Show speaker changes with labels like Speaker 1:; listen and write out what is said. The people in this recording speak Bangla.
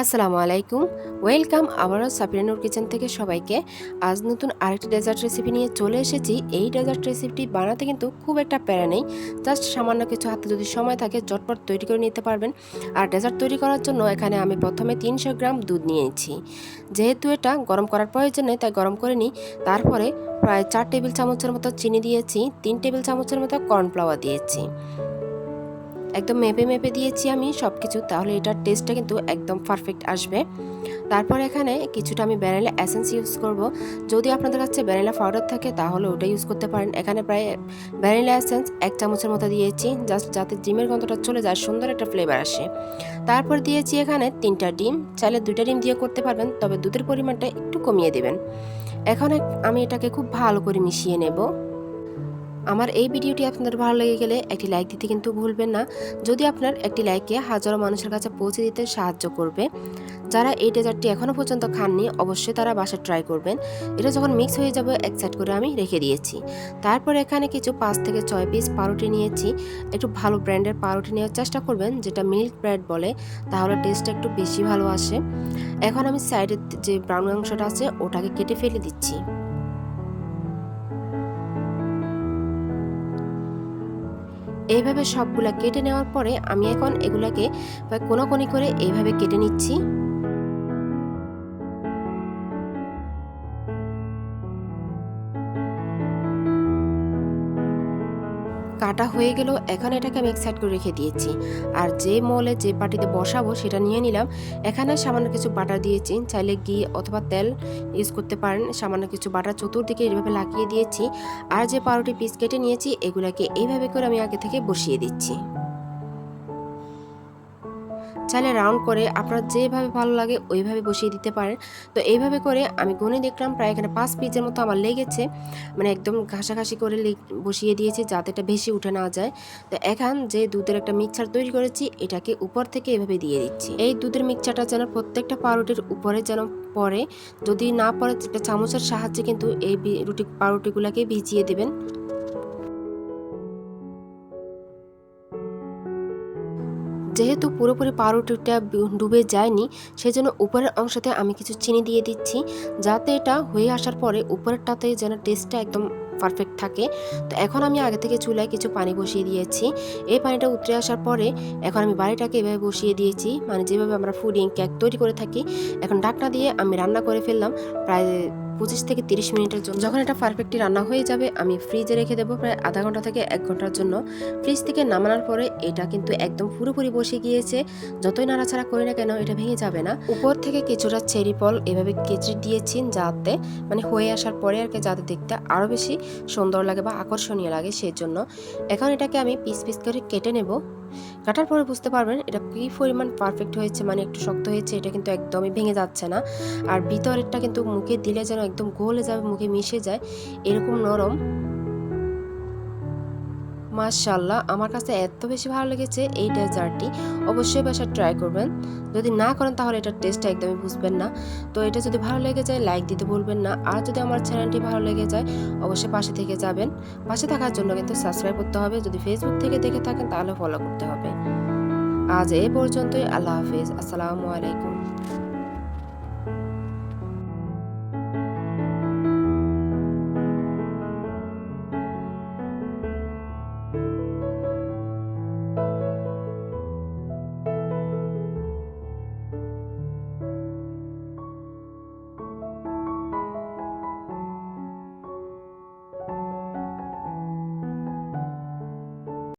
Speaker 1: আসসালামু আলাইকুম। ওয়েলকাম আবারও সাপিরানুর কিচেন থেকে সবাইকে। আজ নতুন আরেকটি ডেজার্ট রেসিপি নিয়ে চলে এসেছি। এই ডেজার্ট রেসিপিটি বানাতে কিন্তু খুব একটা প্যারা নেই। জাস্ট সামান্য কিছু হাতে যদি সময় থাকে চটপট তৈরি করে নিতে পারবেন। আর ডেজার্ট তৈরি করার জন্য এখানে আমি প্রথমে তিনশো গ্রাম দুধ নিয়েছি। যেহেতু এটা গরম করার প্রয়োজন নেই, তাই গরম করে নিই। তারপরে প্রায় চার টেবিল চামচের মতো চিনি দিয়েছি, তিন টেবিল চামচের মতো কর্নফ্লাওয়ার দিয়েছি। একদম মেপে মেপে দিয়েছি আমি সব কিছু তাহলে এটার টেস্টটা কিন্তু একদম পারফেক্ট আসবে। তারপর এখানে কিছুটা আমি ভ্যানিলা অ্যাসেন্স ইউজ করব। যদি আপনাদের কাছে ভ্যানিলা পাউডার থাকে, তাহলে ওটা ইউজ করতে পারেন। এখানে প্রায় ভ্যানিলা অ্যাসেন্স এক চামচের মতো দিয়েছি জাস্ট যাতে ডিমের গন্ধটা চলে যায়, সুন্দর একটা ফ্লেভার আসে। তারপর দিয়েছি এখানে তিনটা ডিম, চাইলে দুইটা ডিম দিয়ে করতে পারবেন, তবে দুধের পরিমাণটা একটু কমিয়ে দেবেন। এখন আমি এটাকে খুব ভালো করে মিশিয়ে নেব। আমার এই ভিডিওটি আপনাদের ভালো লেগে গেলে একটি লাইক দিতে কিন্তু ভুলবেন না। যদি আপনার একটি লাইকে হাজারো মানুষের কাছে পৌঁছে দিতে সাহায্য করবে, যারা এই ডেজার্টটি এখনও পর্যন্ত খাননি, অবশ্যই তারা বাসা ট্রাই করবেন। এটা যখন মিক্স হয়ে যাবে, এক সাইড করে আমি রেখে দিয়েছি। তারপর এখানে কিছু পাঁচ থেকে ছয় পিস পাউরুটি নিয়েছি। একটু ভালো ব্র্যান্ডের পাউরুটি নেওয়ার চেষ্টা করবেন, যেটা মিল্ক ব্রেড বলে, তাহলে টেস্টটা একটু বেশি ভালো আসে। এখন আমি সাইডের যে ব্রাউন অংশটা আছে, ওটাকে কেটে ফেলে দিচ্ছি। এইভাবে সবগুলা কেটে নেওয়ার পরে আমি এখন এগুলাকে কোনো কোনি করে এইভাবে কেটে নিচ্ছি। কাটা হয়ে গেল এখন এটাকে আমি এক সাইড করে রেখে দিয়েছি। আর যে মলে যে পাটিতে বসাবো সেটা নিয়ে নিলাম। এখানে সামান্য কিছু বাটার দিয়েছি। চাইলে ঘি অথবা তেল ইউজ করতে পারেন। সামান্য কিছু বাটার চতুর্দিকে এইভাবে লাগিয়ে দিয়েছি। আর যে পাউরুটি পিস কেটে নিয়েছি, এগুলাকে এইভাবে করে আমি আগে থেকে বসিয়ে দিচ্ছি। চাইলে রাউন্ড করে আপনার যেভাবে ভালো লাগে ওইভাবে বসিয়ে দিতে পারেন। তো এইভাবে করে আমি গুনে দেখলাম, প্রায় এখানে পাঁচ পিসের মতো আমার লেগেছে। মানে একদম ঘাসাঘাসি করে বসিয়ে দিয়েছি যাতে এটা বেশি উঠে না যায়। তো এখন যে দুধের একটা মিক্সচার তৈরি করেছি, এটাকে উপর থেকে এভাবে দিয়ে দিচ্ছি। এই দুধের মিক্সচারটা যেন প্রত্যেকটা পাউরুটির উপরে যেন পরে যদি না পরে একটা চামচের সাহায্যে কিন্তু এই রুটি পাউরুটিগুলোকে ভিজিয়ে দেবেন। যেহেতু পুরোপুরি পাউরুটিটা ডুবে যায়নি, সেজন্য উপরের অংশতে আমি কিছু চিনি দিয়ে দিচ্ছি, যাতে এটা হয়ে আসার পরে উপরেরটাতে যেন টেস্টটা একদম পারফেক্ট থাকে। তো এখন আমি আগে থেকে চুলায় কিছু পানি বসিয়ে দিয়েছি। এই পানিটা উতরে আসার পরে এখন আমি বাড়িটাকে এভাবে বসিয়ে দিয়েছি। মানে যেভাবে আমরা ফুডিং কেক তৈরি করে থাকি, এখন ডাকনা দিয়ে আমি রান্না করে ফেললাম। প্রায় পঁচিশ থেকে তিরিশ মিনিটের জন্য। যখন এটা পারফেক্টলি রান্না হয়ে যাবে, আমি ফ্রিজে রেখে দেবো প্রায় আধা ঘণ্টা থেকে এক ঘণ্টার জন্য। ফ্রিজ থেকে নামানোর পরে এটা কিন্তু একদম পুরোপুরি বসে গিয়েছে। যতই নাড়াচাড়া করি না কেন, এটা ভেঙে যাবে না। উপর থেকে কিছুটা চেরি ফল এভাবে কেচড়ে দিয়েছি যাতে মানে হয়ে আসার পরে আর কি যাতে দেখতে আরও বেশি সুন্দর লাগে বা আকর্ষণীয় লাগে সেই জন্য এখন এটাকে আমি পিস পিস করে কেটে নেব। কাটার পরে বুঝতে পারবেন এটা কী পরিমাণ পারফেক্ট হয়েছে মানে একটু শক্ত হয়েছে, এটা কিন্তু একদমই ভেঙে যাচ্ছে না। আর ভিতরেরটা কিন্তু মুখে দিলে যেন একদম গোলে যাবে, মুখে মিশে যায়, এরকম নরম। মাশাল্লাহ আমার কাছে এত বেশি ভালো লেগেছে এই ডেজার্টটি অবশ্যই বাসা ট্রাই করবেন। যদি না করেন তাহলে এটার টেস্টটা একদমই বুঝবেন না। তো এটা যদি ভালো লেগে যায় লাইক দিতে ভুলবেন না। আর যদি আমার চ্যানেলটি ভালো লেগে যায়, অবশ্যই পাশে থেকে যাবেন। পাশে থাকার জন্য কিন্তু সাবস্ক্রাইব করতে হবে। যদি ফেসবুক থেকে দেখে থাকেন, তাহলে ফলো করতে হবে। আজ এই পর্যন্তই। আল্লাহ হাফিজ। আসসালামু আলাইকুম।